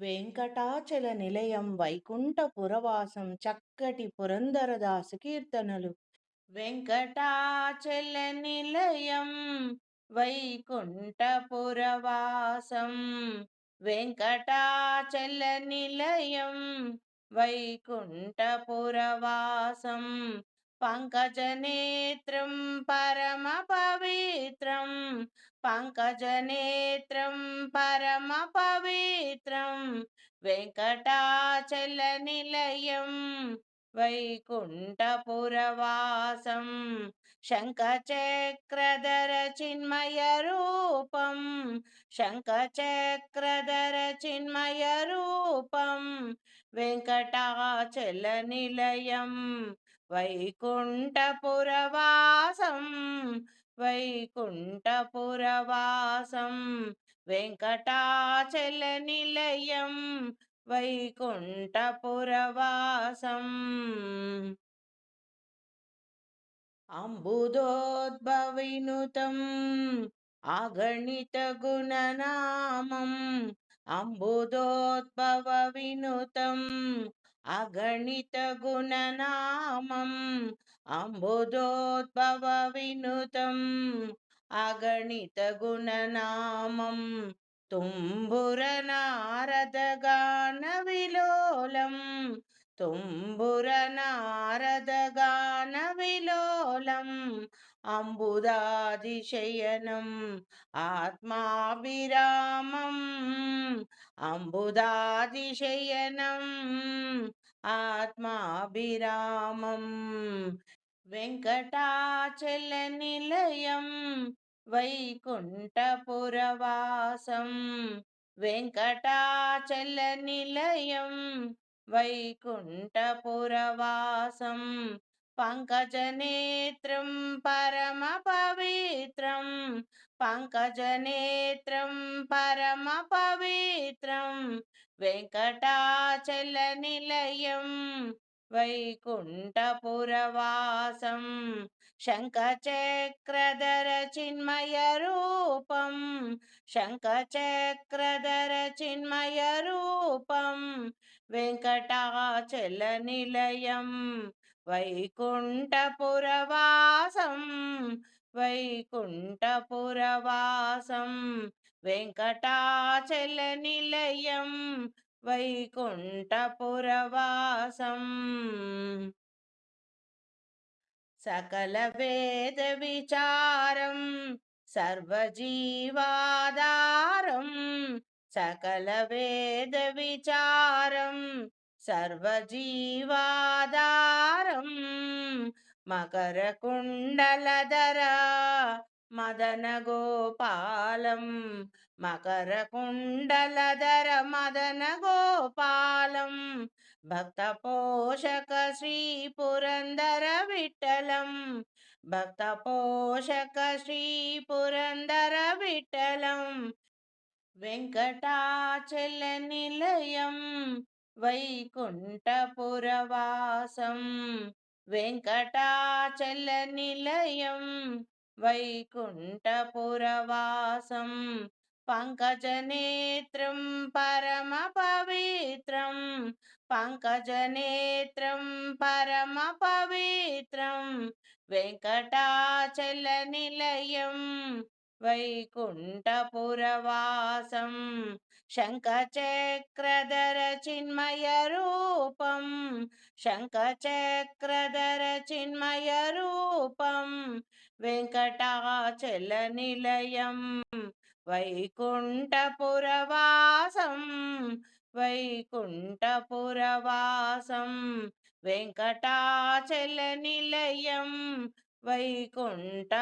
వెంకటాచల నిలయం వైకుంఠపురవాసం చక్కటి పురందరదాసు కీర్తనలు. వెంకటాచల నిలయం వైకుంఠపురవాసం వెంకటాచల నిలయం వైకుంఠపురవాసం పంకజనేత్రం పరమ పవిత్రం పంకజనేత్రం పరమ పవిత్రం వెంకటాచల నిలయం వైకుంఠపురవాసం శంఖచక్రధర చిన్మయ రూపం శంఖచక్రధర చిన్మయ రూపం వెంకటాచల నిలయం వైకుంఠపురవాసం వైకుంఠపురవాసం వెంకటాచల నిలయం వైకుంఠపురవాసం. అంబుదోద్భవినుతం అగణిత గుణనామం అంబుదోద్భవ వినుతం అగణిత గుణనామం అంబుదోద్భవ వినుతం అగణిత గుణనామం తుంబుర నారదగాన విలోలం తుంబుర నారదగాన విలోలం అంబుదాదిశయనం ఆత్మాభిరామం అంబుదాదిశయనం ఆత్మాభిరామం వెంకటాచల నిలయం వైకుంఠపురవాసం వెంకటాచల నిలయం వైకుంఠపురవాసం పంకజనేత్రం పరమ పవిత్రం. పంకజనేత్రం పరమ పవిత్రం. వెంకటాచల నిలయం వైకుంఠపురవాసం. శంఖచక్రధర చిన్మయ రూపం. శంఖచక్రధర చిన్మయ రూపం. వెంకటాచల నిలయం వైకుంఠపురవాసం వైకుంఠపురవాసం వెంకటాచల నిలయం వైకుంఠపురవాసం. సకల వేద విచారం సర్వజీవాధారం సకల వేద విచారం సర్వజీవాధారం. మకర కుండలధర మదన గోపాలం. మకర కుండలధర మదన గోపాలం. భక్త పోషక శ్రీ పురందర విఠలం. భక్త పోషక శ్రీ పురందర విఠలం. వెంకటాచల నిలయం వైకుంఠపురవాసం. వెంకటాచల నిలయం వైకుంఠపురవాసం పంకజనేత్రం పరమ పవిత్రం పంకజనేత్రం పరమ పవిత్రం వెంకటాచల నిలయం వైకుంఠపురవాసం శంఖచక్రధర చిన్మయ రూపం శంఖచక్రధర చిన్మయ రూపం వెంకటాచల నిలయం వైకుంఠపురవాసం వైకుంఠపురవాసం వెంకటాచల నిలయం వైకుంఠపురవాసం.